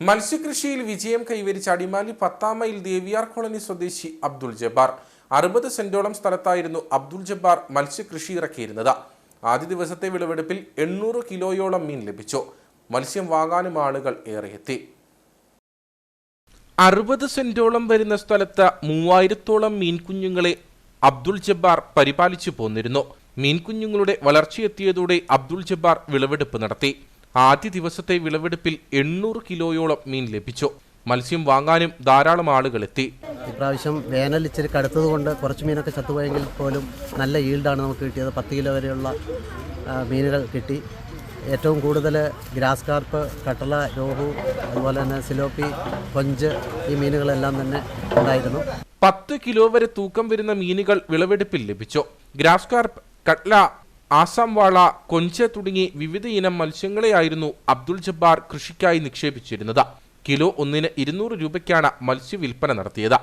മത്സ്യകൃഷിയിൽ വിജയം കൈവരിച്ച അടിമാലി പത്താം മൈൽ ദേവിയാർ കോളനി സ്വദേശി അബ്ദുൾ ജബ്ബാർ. അറുപത് സെന്റോളം സ്ഥലത്തായിരുന്നു അബ്ദുൾ ജബ്ബാർ മത്സ്യകൃഷി ഇറക്കിയിരുന്നത്. ആദ്യ ദിവസത്തെ വിളവെടുപ്പിൽ എണ്ണൂറ് കിലോയോളം മീൻ ലഭിച്ചു. മത്സ്യം വാങ്ങാനും ആളുകൾ ഏറെയെത്തി. അറുപത് സെന്റോളം വരുന്ന സ്ഥലത്ത് മൂവായിരത്തോളം മീൻകുഞ്ഞുങ്ങളെ അബ്ദുൾ ജബ്ബാർ പരിപാലിച്ചു പോന്നിരുന്നു. മീൻകുഞ്ഞുങ്ങളുടെ വളർച്ചയെത്തിയതോടെ അബ്ദുൾ ജബ്ബാർ വിളവെടുപ്പ് നടത്തി. ആദ്യ ദിവസത്തെ വിളവെടുപ്പിൽ എണ്ണൂറ് കിലോയോളം മീൻ ലഭിച്ചു. മത്സ്യം വാങ്ങാനും ധാരാളം ആളുകൾ എത്തി. ഇപ്രാവശ്യം വേനൽ ഇച്ചിരി കടുത്തത് കൊണ്ട് കുറച്ച് മീനൊക്കെ ചത്തുപോയെങ്കിൽ പോലും നല്ല ഈൽഡാണ് നമുക്ക് കിട്ടിയത്. പത്ത് കിലോ വരെയുള്ള മീനുകൾ കിട്ടി. ഏറ്റവും കൂടുതൽ ഗ്രാസ് കാർപ്പ് കട്ടള രോഹു അതുപോലെ തന്നെ സിലോപ്പി കൊഞ്ച് ഈ മീനുകളെല്ലാം തന്നെ ഉണ്ടായിരുന്നു. പത്ത് കിലോ വരെ തൂക്കം വരുന്ന മീനുകൾ വിളവെടുപ്പിൽ ലഭിച്ചു. ഗ്രാസ് കാർപ്പ് കട്ല ആസാം വാള കൊഞ്ച തുടങ്ങി വിവിധ ഇനം മത്സ്യങ്ങളെയായിരുന്നു അബ്ദുൾ ജബ്ബാർ കൃഷിക്കായി നിക്ഷേപിച്ചിരുന്നത്. കിലോ ഒന്നിന് ഇരുന്നൂറ് രൂപയ്ക്കാണ് മത്സ്യവിൽപ്പന നടത്തിയത്.